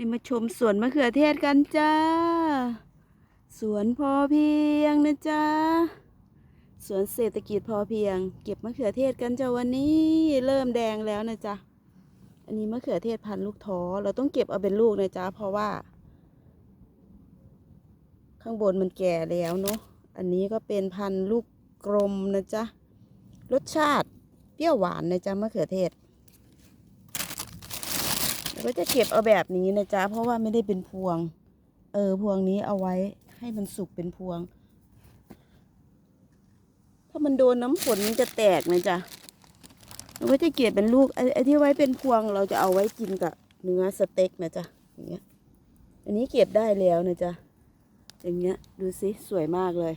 นี่มาชมสวนมะเขือเทศกันจ้า สวนพอเพียงนะจ๊ะสวนเศรษฐกิจพอเพียง เก็บมะเขือเทศกันจ้าวันนี้เริ่มแดงแล้วนะจ๊ะ อันนี้มะเขือเทศพันลูกท้อ เราต้องเก็บเอาเป็นลูกนะจ๊ะเพราะว่า ข้างบนมันแก่แล้วเนาะ อันนี้ก็เป็นพันลูกกลมนะจ๊ะ รสชาติเปรี้ยวหวานนะจ๊ะมะเขือเทศ ก็จะเก็บเอาแบบนี้นะจ๊ะเพราะว่าไม่ได้เป็นพวง เออพวงนี้เอาไว้ให้มันสุกเป็นพวง ถ้ามันโดนน้ำฝนมันจะแตกนะจ๊ะเราก็จะเก็บเป็นลูกไอ้ไอ้ที่ไว้เป็นพวงเราจะเอาไว้กินกับเนื้อสเต็กนะจ๊ะอย่างเงี้ย อันนี้เก็บได้แล้วนะจ๊ะอย่างเงี้ยดูสิสวยมากเลย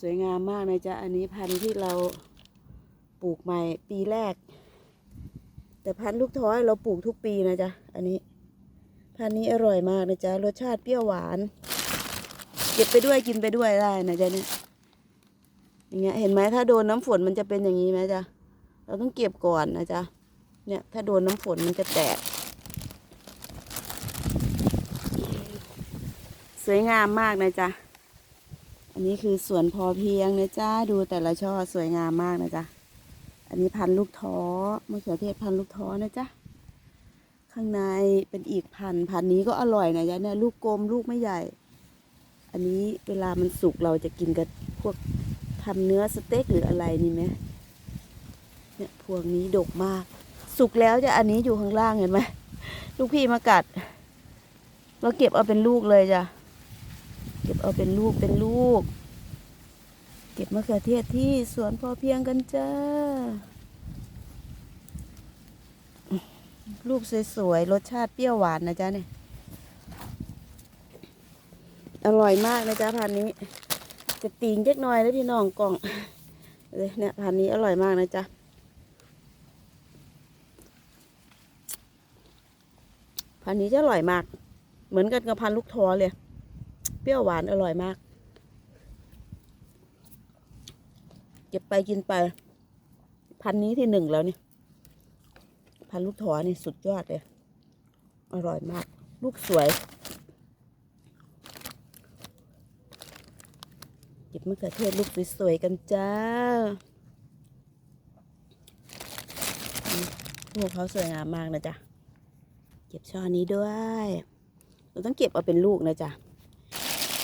สวยงามมากนะจ๊ะอันนี้พันธุ์ที่เราปลูกใหม่ปีแรก แต่พันธุ์ลูกท้อยเราปลูกทุกปีนะจ๊ะ อันนี้ พันธุ์นี้อร่อยมากนะจ๊ะ รสชาติเปรี้ยวหวาน เก็บไปด้วยกินไปด้วยได้นะจ๊ะเนี่ยอย่างเงี้ยเห็นไหมถ้าโดนน้ำฝนมันจะเป็นอย่างนี้ไหมจ๊ะ เราต้องเก็บก่อนนะจ๊ะ เนี่ย ถ้าโดนน้ำฝนมันจะแตก สวยงามมากนะจ๊ะ อันนี้คือสวนพอเพียงนะจ๊ะ ดูแต่ละช่อสวยงามมากนะจ๊ะ อันนี้พันลูกท้อมะเขือเทศพันลูกท้อนะจ๊ะ ข้างในเป็นอีกพันพันนี้ก็อร่อยนะจ๊ะเนี่ยลูกกลมลูกไม่ใหญ่ อันนี้เวลามันสุกเราจะกินกับพวกทำเนื้อสเต็กหรืออะไรนี่ไหมเนี่ยพวงนี้ดกมาก สุกแล้วจะอันนี้อยู่ข้างล่างเห็นไหมลูกพี่มากัด เราเก็บเอาเป็นลูกเลยจ้ะ เก็บเอาเป็นลูกเป็นลูก เก็บมะเขือเทศที่สวนพอเพียงกันจ้า ลูกสวยๆ รสชาติเปรี้ยวหวานนะจ๊ะเนี่ย อร่อยมากนะจ๊ะพันนี้ จะตีงเล็กน้อยแล้วพี่น้องกล่องเลยเนี่ยพันนี้อร่อยมากนะจ๊ะพันนี้จะอร่อยมาก เหมือนกันกับพันลูกท้อเลย เปรี้ยวหวานอร่อยมาก เก็บไปกินไป พันนี้ที่หนึ่งแล้วนี่พันลูกถอนี่สุดยอดเลย อร่อยมาก ลูกสวย เก็บมะเขือเทศลูกสวยๆกันจ้าลูกเขาสวยงามมากนะจ๊ะ เก็บช่อนี้ด้วย เราต้องเก็บเอาเป็นลูกนะจ๊ะ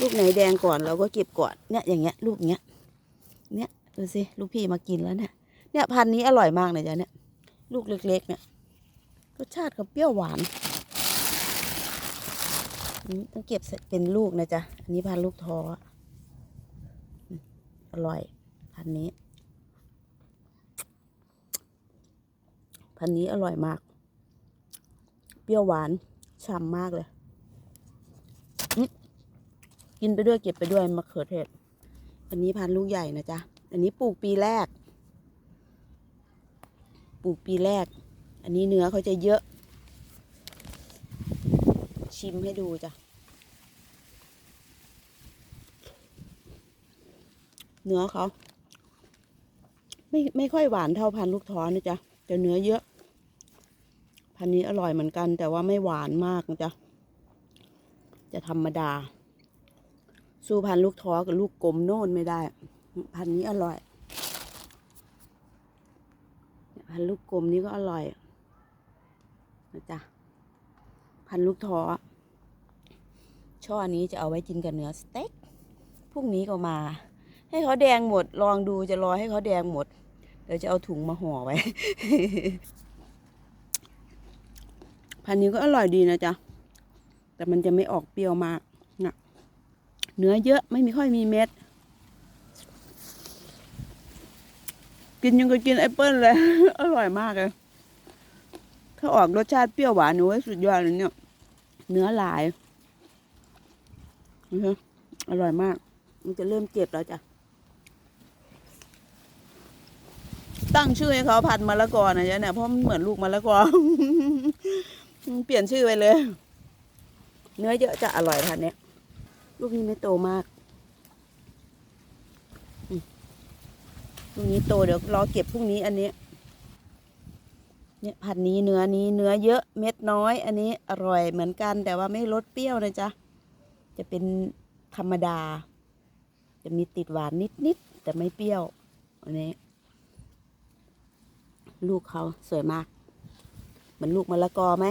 ลูกไหนแดงก่อนเราก็เก็บก่อน เนี่ยอย่างเงี้ยลูกเงี้ย เนี่ย ดูสิลูกพี่มากินแล้วเนี่ย เนี่ยพันนี้อร่อยมากเลยจ้ะเนี่ย ลูกเล็กๆเนี่ยรสชาติเขาเปรี้ยวหวานอันนี้ต้องเก็บเป็นลูกนะจ๊ะ อันนี้พันลูกท้ออร่อย พันนี้ พันนี้อร่อยมาก เปรี้ยวหวาน ฉ่ำมากเลย กินไปด้วยเก็บไปด้วยมะเขือเทศอันนี้พันลูกใหญ่นะจ๊ะ อันนี้ปลูกปีแรก ปลูกปีแรก อันนี้เนื้อเขาจะเยอะ ชิมให้ดูจ้ะ เนื้อเขาไม่ไม่ค่อยหวานเท่าพันลูกท้อนะจ๊ะแต่เนื้อเยอะ พันนี้อร่อยเหมือนกัน แต่ว่าไม่หวานมากนะจ๊ะจะธรรมดา สู้พันลูกท้อกับลูกกลมโน่นไม่ได้ พันนี้อร่อยพันลูกกลมนี้ก็อร่อยนะจ๊ะพันลูกท้อช่อนี้จะเอาไว้กินกับเนื้อสเต็กพรุ่งนี้ก็มา ให้เขาแดงหมด ลองดูจะรอให้เขาแดงหมด เดี๋ยวจะเอาถุงมาห่อไว้ พันนี้ก็อร่อยดีนะจ๊ะ แต่มันจะไม่ออกเปรี้ยวมากนะเนื้อเยอะไม่มีค่อยมีเม็ด กินยังก็กินแอปเปิ้ลเลย อร่อยมากเลย ถ้าออกรสชาติเปรี้ยวหวานหนูสุดยอดเลยเนี่ย เนื้อลายนะอร่อยมาก มันจะเริ่มเจ็บแล้วจ้ะ ตั้งชื่อให้เขาพันมะละกอนะจ๊ะเนี่ยเพราะมันเหมือนลูกมะละกอ เปลี่ยนชื่อไปเลย เนื้อเยอะจะอร่อยพันเนี้ยลูกนี้ไม่โตมาก อืมลูกนี้โตเดี๋ยวรอเก็บพรุ่งนี้อันนี้ เนี่ยพันธุ์นี้เนื้อนี้เนื้อเยอะเม็ดน้อย อันนี้อร่อยเหมือนกัน แต่ว่าไม่รสเปรี้ยวนะจ๊ะจะเป็นธรรมดา จะมีติดหวานนิดๆแต่ไม่เปรี้ยวอันนี้ ลูกเขาสวยมากเหมือนลูกมะละกอไหม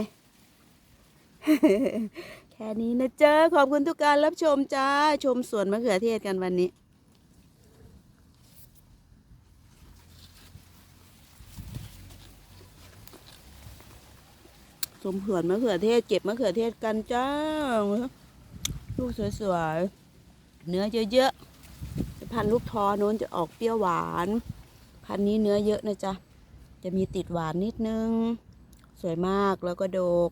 แค่นี้นะเจ๊ะขอบคุณทุกการรับชมจ้า ชมสวนมะเขือเทศกันวันนี้ สมเขื่อนมะเขือเทศ เก็บมะเขือเทศกันจ้าลูกสวยๆ เนื้อเยอะๆ พันลูกทอนู้นจะออกเปรี้ยวหวาน พันนี้เนื้อเยอะนะจ๊ะ จะมีติดหวานนิดนึง สวยมากแล้วก็โดก